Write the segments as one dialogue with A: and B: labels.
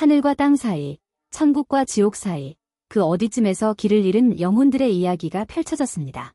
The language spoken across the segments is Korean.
A: 하늘과 땅 사이, 천국과 지옥 사이, 그 어디쯤에서 길을 잃은 영혼들의 이야기가 펼쳐졌습니다.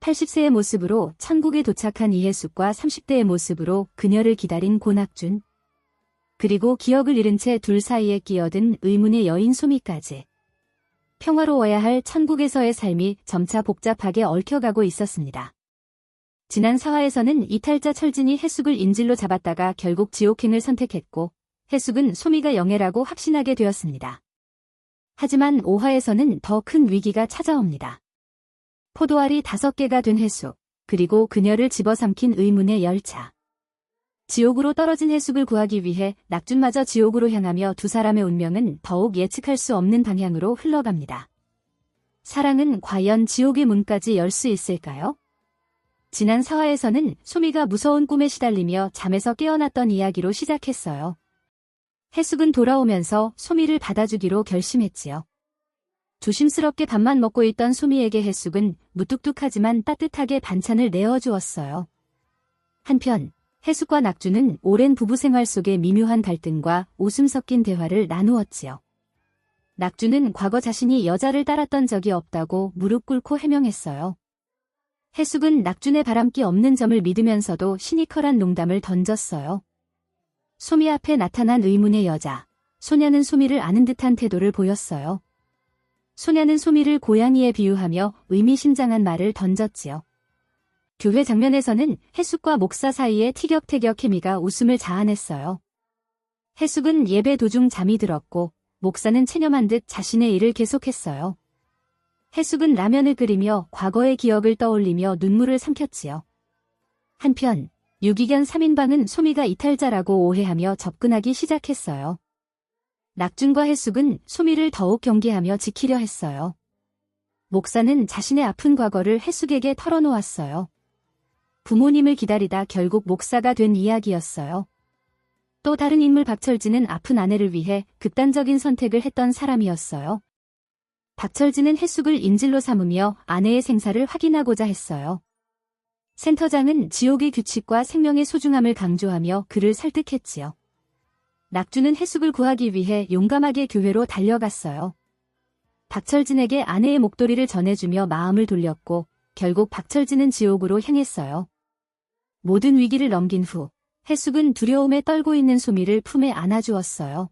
A: 80세의 모습으로 천국에 도착한 이해숙과 30대의 모습으로 그녀를 기다린 고낙준. 그리고 기억을 잃은 채 둘 사이에 끼어든 의문의 여인 소미까지. 평화로워야 할 천국에서의 삶이 점차 복잡하게 얽혀가고 있었습니다. 지난 사화에서는 이탈자 철진이 해숙을 인질로 잡았다가 결국 지옥행을 선택했고 해숙은 소미가 영애라고 확신하게 되었습니다. 하지만 5화에서는 더 큰 위기가 찾아옵니다. 포도알이 다섯 개가 된 해숙, 그리고 그녀를 집어삼킨 의문의 열차. 지옥으로 떨어진 해숙을 구하기 위해 낙준마저 지옥으로 향하며 두 사람의 운명은 더욱 예측할 수 없는 방향으로 흘러갑니다. 사랑은 과연 지옥의 문까지 열 수 있을까요? 지난 사화에서는 소미가 무서운 꿈에 시달리며 잠에서 깨어났던 이야기로 시작했어요. 해숙은 돌아오면서 소미를 받아주기로 결심했지요. 조심스럽게 밥만 먹고 있던 소미에게 해숙은 무뚝뚝하지만 따뜻하게 반찬을 내어주었어요. 한편 해숙과 낙주는 오랜 부부 생활 속의 미묘한 갈등과 웃음 섞인 대화를 나누었지요. 낙주는 과거 자신이 여자를 따랐던 적이 없다고 무릎 꿇고 해명했어요. 해숙은 낙준의 바람기 없는 점을 믿으면서도 시니컬한 농담을 던졌어요. 소미 앞에 나타난 의문의 여자. 소녀는 소미를 아는 듯한 태도를 보였어요. 소녀는 소미를 고양이에 비유하며 의미심장한 말을 던졌지요. 교회 장면에서는 해숙과 목사 사이의 티격태격 케미가 웃음을 자아냈어요. 해숙은 예배 도중 잠이 들었고 목사는 체념한 듯 자신의 일을 계속했어요. 해숙은 라면을 끓이며 과거의 기억을 떠올리며 눈물을 삼켰지요. 한편 유기견 3인방은 소미가 이탈자라고 오해하며 접근하기 시작했어요. 낙준과 해숙은 소미를 더욱 경계하며 지키려 했어요. 목사는 자신의 아픈 과거를 해숙에게 털어놓았어요. 부모님을 기다리다 결국 목사가 된 이야기였어요. 또 다른 인물 박철진은 아픈 아내를 위해 극단적인 선택을 했던 사람이었어요. 박철진은 해숙을 인질로 삼으며 아내의 생사를 확인하고자 했어요. 센터장은 지옥의 규칙과 생명의 소중함을 강조하며 그를 설득했지요. 낙주는 해숙을 구하기 위해 용감하게 교회로 달려갔어요. 박철진에게 아내의 목도리를 전해주며 마음을 돌렸고 결국 박철진은 지옥으로 향했어요. 모든 위기를 넘긴 후 해숙은 두려움에 떨고 있는 소미를 품에 안아주었어요.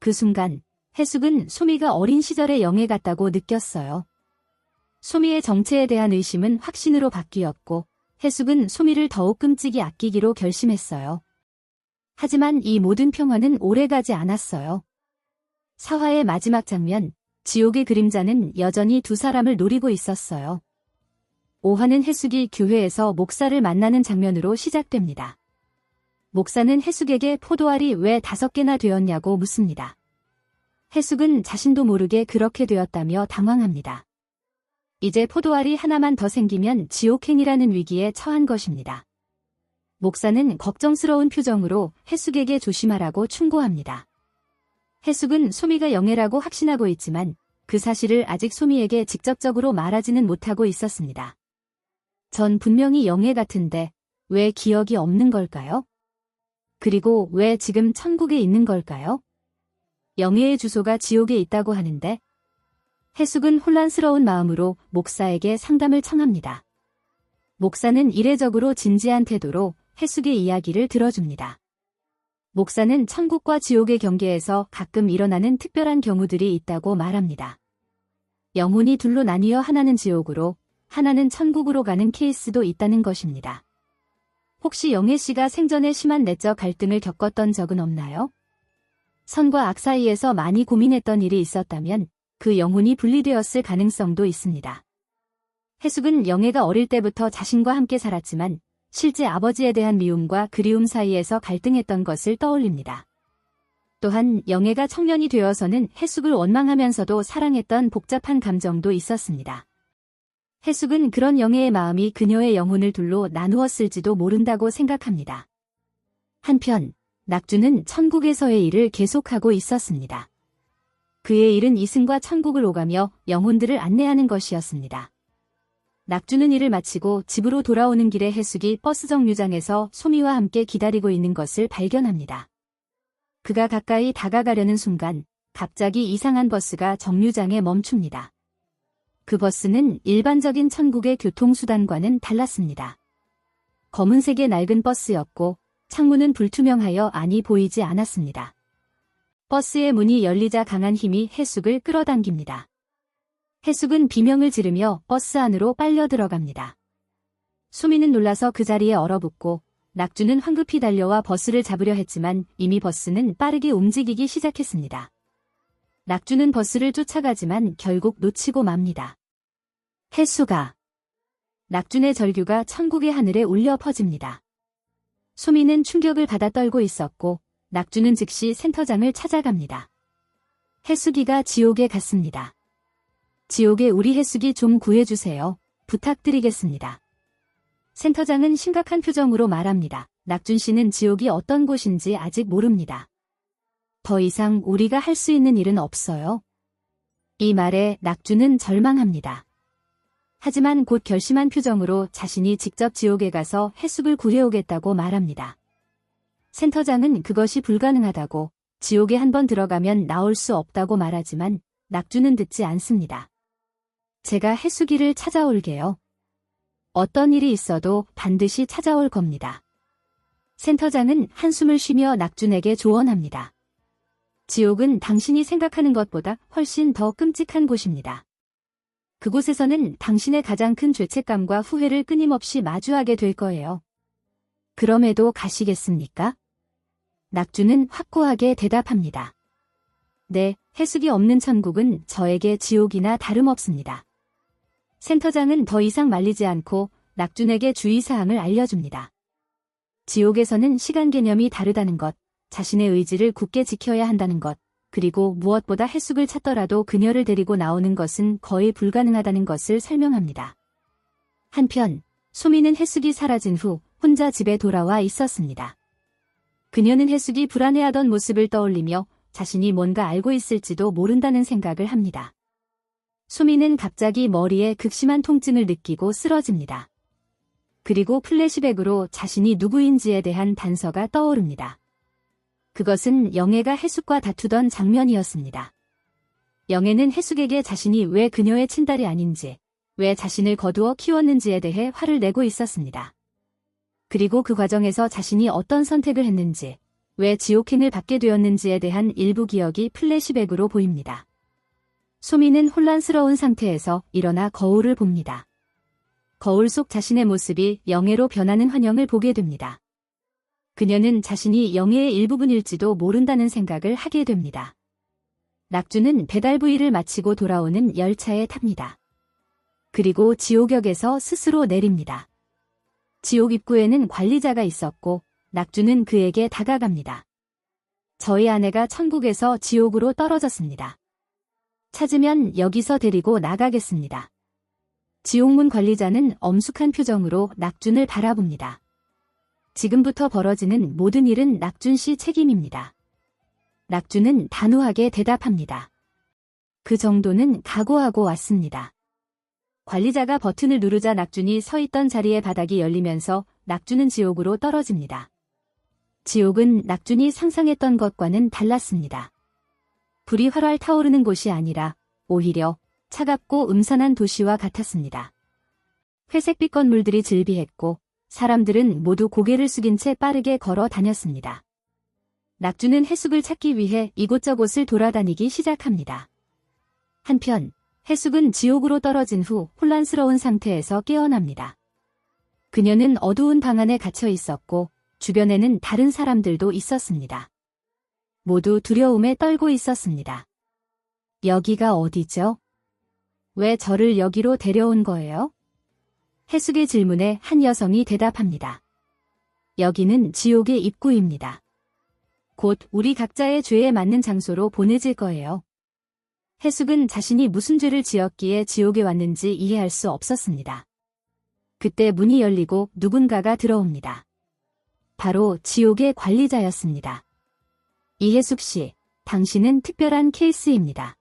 A: 그 순간 해숙은 소미가 어린 시절의 영예 같다고 느꼈어요. 소미의 정체에 대한 의심은 확신으로 바뀌었고 해숙은 소미를 더욱 끔찍이 아끼기로 결심했어요. 하지만 이 모든 평화는 오래가지 않았어요. 사화의 마지막 장면, 지옥의 그림자는 여전히 두 사람을 노리고 있었어요. 오화는 해숙이 교회에서 목사를 만나는 장면으로 시작됩니다. 목사는 해숙에게 포도알이 왜 다섯 개나 되었냐고 묻습니다. 해숙은 자신도 모르게 그렇게 되었다며 당황합니다. 이제 포도알이 하나만 더 생기면 지옥행이라는 위기에 처한 것입니다. 목사는 걱정스러운 표정으로 해숙에게 조심하라고 충고합니다. 해숙은 소미가 영예라고 확신하고 있지만 그 사실을 아직 소미에게 직접적으로 말하지는 못하고 있었습니다. 전 분명히 영예 같은데 왜 기억이 없는 걸까요? 그리고 왜 지금 천국에 있는 걸까요? 영예의 주소가 지옥에 있다고 하는데 해숙은 혼란스러운 마음으로 목사에게 상담을 청합니다. 목사는 이례적으로 진지한 태도로 해숙의 이야기를 들어줍니다. 목사는 천국과 지옥의 경계에서 가끔 일어나는 특별한 경우들이 있다고 말합니다. 영혼이 둘로 나뉘어 하나는 지옥으로 하나는 천국으로 가는 케이스도 있다는 것입니다. 혹시 영애 씨가 생전에 심한 내적 갈등을 겪었던 적은 없나요? 선과 악 사이에서 많이 고민했던 일이 있었다면 그 영혼이 분리되었을 가능성도 있습니다. 해숙은 영애가 어릴 때부터 자신과 함께 살았지만 실제 아버지에 대한 미움과 그리움 사이에서 갈등했던 것을 떠올립니다. 또한 영애가 청년이 되어서는 해숙을 원망하면서도 사랑했던 복잡한 감정도 있었습니다. 해숙은 그런 영애의 마음이 그녀의 영혼을 둘로 나누었을지도 모른다고 생각합니다. 한편 낙주는 천국에서의 일을 계속하고 있었습니다. 그의 일은 이승과 천국을 오가며 영혼들을 안내하는 것이었습니다. 낙주는 일을 마치고 집으로 돌아오는 길에 해숙이 버스 정류장에서 소미와 함께 기다리고 있는 것을 발견합니다. 그가 가까이 다가가려는 순간 갑자기 이상한 버스가 정류장에 멈춥니다. 그 버스는 일반적인 천국의 교통수단과는 달랐습니다. 검은색의 낡은 버스였고 창문은 불투명하여 안이 보이지 않았습니다. 버스의 문이 열리자 강한 힘이 해숙을 끌어당깁니다. 해숙은 비명을 지르며 버스 안으로 빨려 들어갑니다. 수미는 놀라서 그 자리에 얼어붙고 낙주는 황급히 달려와 버스를 잡으려 했지만 이미 버스는 빠르게 움직이기 시작했습니다. 낙주는 버스를 쫓아가지만 결국 놓치고 맙니다. 해수가 낙준의 절규가 천국의 하늘에 울려 퍼집니다. 수미는 충격을 받아 떨고 있었고 낙주는 즉시 센터장을 찾아갑니다. 해수기가 지옥에 갔습니다. 지옥에 우리 해수기 좀 구해주세요. 부탁드리겠습니다. 센터장은 심각한 표정으로 말합니다. 낙준 씨는 지옥이 어떤 곳인지 아직 모릅니다. 더 이상 우리가 할 수 있는 일은 없어요. 이 말에 낙주는 절망합니다. 하지만 곧 결심한 표정으로 자신이 직접 지옥에 가서 해숙을 구해오겠다고 말합니다. 센터장은 그것이 불가능하다고 지옥에 한 번 들어가면 나올 수 없다고 말하지만 낙주는 듣지 않습니다. 제가 해수기를 찾아올게요. 어떤 일이 있어도 반드시 찾아올 겁니다. 센터장은 한숨을 쉬며 낙준에게 조언합니다. 지옥은 당신이 생각하는 것보다 훨씬 더 끔찍한 곳입니다. 그곳에서는 당신의 가장 큰 죄책감과 후회를 끊임없이 마주하게 될 거예요. 그럼에도 가시겠습니까? 낙주는 확고하게 대답합니다. 네, 해숙이 없는 천국은 저에게 지옥이나 다름없습니다. 센터장은 더 이상 말리지 않고 낙준에게 주의사항을 알려줍니다. 지옥에서는 시간 개념이 다르다는 것, 자신의 의지를 굳게 지켜야 한다는 것, 그리고 무엇보다 해숙을 찾더라도 그녀를 데리고 나오는 것은 거의 불가능하다는 것을 설명합니다. 한편, 소미는 해숙이 사라진 후 혼자 집에 돌아와 있었습니다. 그녀는 해숙이 불안해하던 모습을 떠올리며 자신이 뭔가 알고 있을지도 모른다는 생각을 합니다. 소미는 갑자기 머리에 극심한 통증을 느끼고 쓰러집니다. 그리고 플래시백으로 자신이 누구인지에 대한 단서가 떠오릅니다. 그것은 영애가 해숙과 다투던 장면이었습니다. 영애는 해숙에게 자신이 왜 그녀의 친딸이 아닌지, 왜 자신을 거두어 키웠는지에 대해 화를 내고 있었습니다. 그리고 그 과정에서 자신이 어떤 선택을 했는지, 왜 지옥행을 받게 되었는지에 대한 일부 기억이 플래시백으로 보입니다. 소미는 혼란스러운 상태에서 일어나 거울을 봅니다. 거울 속 자신의 모습이 영예로 변하는 환영을 보게 됩니다. 그녀는 자신이 영예의 일부분일지도 모른다는 생각을 하게 됩니다. 낙주는 배달 부위를 마치고 돌아오는 열차에 탑니다. 그리고 지옥역에서 스스로 내립니다. 지옥 입구에는 관리자가 있었고 낙주는 그에게 다가갑니다. 저희 아내가 천국에서 지옥으로 떨어졌습니다. 찾으면 여기서 데리고 나가겠습니다. 지옥문 관리자는 엄숙한 표정으로 낙준을 바라봅니다. 지금부터 벌어지는 모든 일은 낙준 씨 책임입니다. 낙준은 단호하게 대답합니다. 그 정도는 각오하고 왔습니다. 관리자가 버튼을 누르자 낙준이 서 있던 자리의 바닥이 열리면서 낙준은 지옥으로 떨어집니다. 지옥은 낙준이 상상했던 것과는 달랐습니다. 불이 활활 타오르는 곳이 아니라 오히려 차갑고 음산한 도시와 같았습니다. 회색빛 건물들이 즐비했고 사람들은 모두 고개를 숙인 채 빠르게 걸어 다녔습니다. 낙주는 해숙을 찾기 위해 이곳저곳을 돌아다니기 시작합니다. 한편 해숙은 지옥으로 떨어진 후 혼란스러운 상태에서 깨어납니다. 그녀는 어두운 방 안에 갇혀 있었고 주변에는 다른 사람들도 있었습니다. 모두 두려움에 떨고 있었습니다. 여기가 어디죠? 왜 저를 여기로 데려온 거예요? 해숙의 질문에 한 여성이 대답합니다. 여기는 지옥의 입구입니다. 곧 우리 각자의 죄에 맞는 장소로 보내질 거예요. 해숙은 자신이 무슨 죄를 지었기에 지옥에 왔는지 이해할 수 없었습니다. 그때 문이 열리고 누군가가 들어옵니다. 바로 지옥의 관리자였습니다. 이해숙 씨, 당신은 특별한 케이스입니다.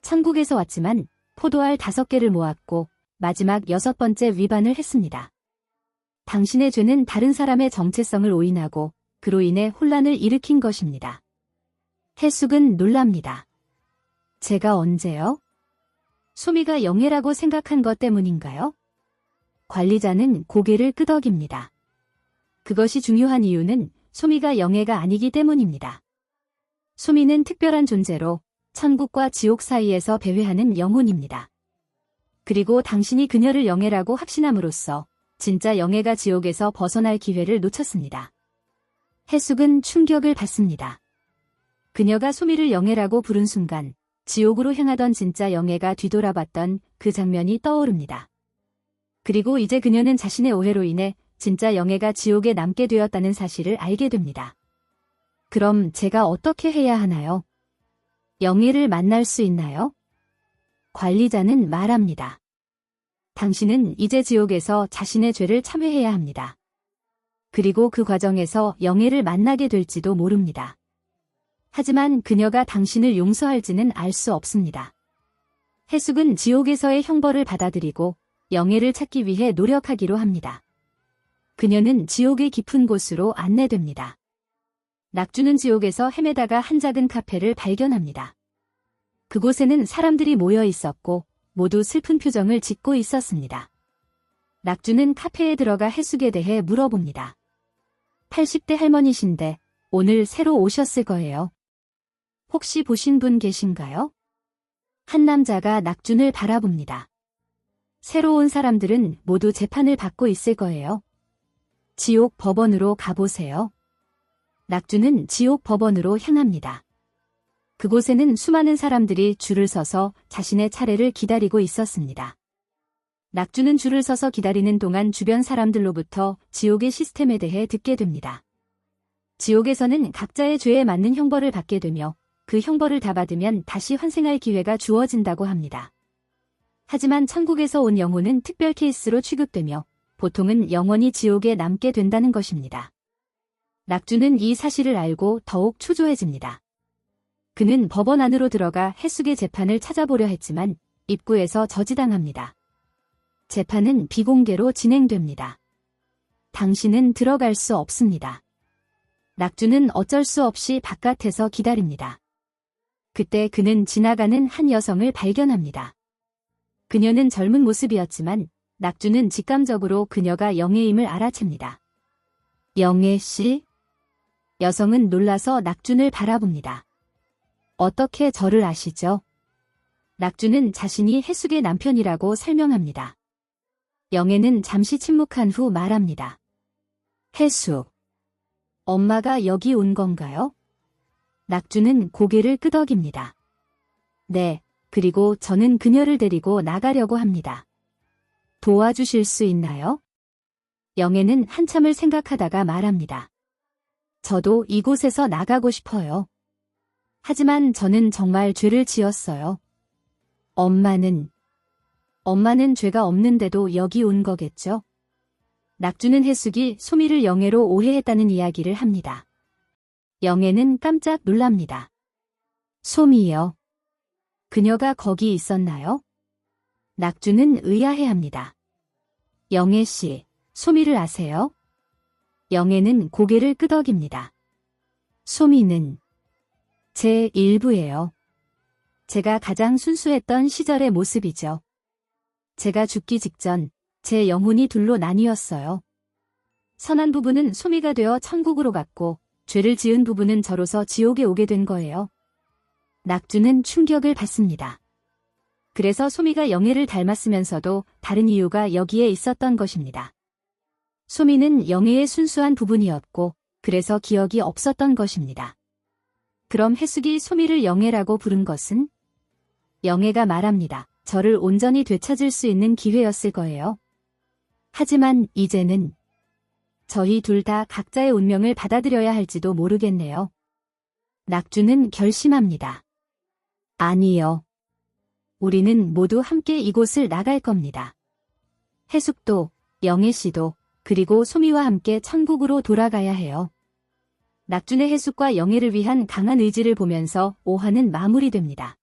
A: 천국에서 왔지만 포도알 다섯 개를 모았고 마지막 여섯 번째 위반을 했습니다. 당신의 죄는 다른 사람의 정체성을 오인하고 그로 인해 혼란을 일으킨 것입니다. 해숙은 놀랍니다. 제가 언제요? 소미가 영예라고 생각한 것 때문인가요? 관리자는 고개를 끄덕입니다. 그것이 중요한 이유는 소미가 영예가 아니기 때문입니다. 소미는 특별한 존재로 천국과 지옥 사이에서 배회하는 영혼입니다. 그리고 당신이 그녀를 영예라고 확신함으로써 진짜 영예가 지옥에서 벗어날 기회를 놓쳤습니다. 해숙은 충격을 받습니다. 그녀가 소미를 영예라고 부른 순간 지옥으로 향하던 진짜 영예가 뒤돌아봤던 그 장면이 떠오릅니다. 그리고 이제 그녀는 자신의 오해로 인해 진짜 영예가 지옥에 남게 되었다는 사실을 알게 됩니다. 그럼 제가 어떻게 해야 하나요? 영예를 만날 수 있나요? 관리자는 말합니다. 당신은 이제 지옥에서 자신의 죄를 참회해야 합니다. 그리고 그 과정에서 영예를 만나게 될지도 모릅니다. 하지만 그녀가 당신을 용서할지는 알 수 없습니다. 해숙은 지옥에서의 형벌을 받아들이고 영예를 찾기 위해 노력하기로 합니다. 그녀는 지옥의 깊은 곳으로 안내됩니다. 낙주는 지옥에서 헤매다가 한 작은 카페를 발견합니다. 그곳에는 사람들이 모여 있었고 모두 슬픈 표정을 짓고 있었습니다. 낙주는 카페에 들어가 해숙에 대해 물어봅니다. 80대 할머니신데 오늘 새로 오셨을 거예요. 혹시 보신 분 계신가요? 한 남자가 낙준을 바라봅니다. 새로 온 사람들은 모두 재판을 받고 있을 거예요. 지옥 법원으로 가보세요. 낙준은 지옥 법원으로 향합니다. 그곳에는 수많은 사람들이 줄을 서서 자신의 차례를 기다리고 있었습니다. 낙주는 줄을 서서 기다리는 동안 주변 사람들로부터 지옥의 시스템에 대해 듣게 됩니다. 지옥에서는 각자의 죄에 맞는 형벌을 받게 되며 그 형벌을 다 받으면 다시 환생할 기회가 주어진다고 합니다. 하지만 천국에서 온 영혼은 특별 케이스로 취급되며 보통은 영원히 지옥에 남게 된다는 것입니다. 낙주는 이 사실을 알고 더욱 초조해집니다. 그는 법원 안으로 들어가 해숙의 재판을 찾아보려 했지만 입구에서 저지당합니다. 재판은 비공개로 진행됩니다. 당신은 들어갈 수 없습니다. 낙주는 어쩔 수 없이 바깥에서 기다립니다. 그때 그는 지나가는 한 여성을 발견합니다. 그녀는 젊은 모습이었지만 낙주는 직감적으로 그녀가 영예임을 알아챕니다. 영예 씨? 여성은 놀라서 낙준을 바라봅니다. 어떻게 저를 아시죠? 낙주는 자신이 해숙의 남편이라고 설명합니다. 영애는 잠시 침묵한 후 말합니다. 해숙. 엄마가 여기 온 건가요? 낙주는 고개를 끄덕입니다. 네, 그리고 저는 그녀를 데리고 나가려고 합니다. 도와주실 수 있나요? 영애는 한참을 생각하다가 말합니다. 저도 이곳에서 나가고 싶어요. 하지만 저는 정말 죄를 지었어요. 엄마는, 엄마는 죄가 없는데도 여기 온 거겠죠? 낙주는 해숙이 소미를 영애로 오해했다는 이야기를 합니다. 영애는 깜짝 놀랍니다. 소미요. 그녀가 거기 있었나요? 낙주는 의아해합니다. 영애 씨, 소미를 아세요? 영애는 고개를 끄덕입니다. 소미는 제 일부예요. 제가 가장 순수했던 시절의 모습이죠. 제가 죽기 직전 제 영혼이 둘로 나뉘었어요. 선한 부분은 소미가 되어 천국으로 갔고 죄를 지은 부분은 저로서 지옥에 오게 된 거예요. 낙주는 충격을 받습니다. 그래서 소미가 영애를 닮았으면서도 다른 이유가 여기에 있었던 것입니다. 소미는 영애의 순수한 부분이었고 그래서 기억이 없었던 것입니다. 그럼 해숙이 소미를 영애라고 부른 것은? 영애가 말합니다. 저를 온전히 되찾을 수 있는 기회였을 거예요. 하지만 이제는 저희 둘 다 각자의 운명을 받아들여야 할지도 모르겠네요. 낙주는 결심합니다. 아니요. 우리는 모두 함께 이곳을 나갈 겁니다. 해숙도, 영애 씨도, 그리고 소미와 함께 천국으로 돌아가야 해요. 낙준의 해숙과 영애를 위한 강한 의지를 보면서 오화는 마무리됩니다.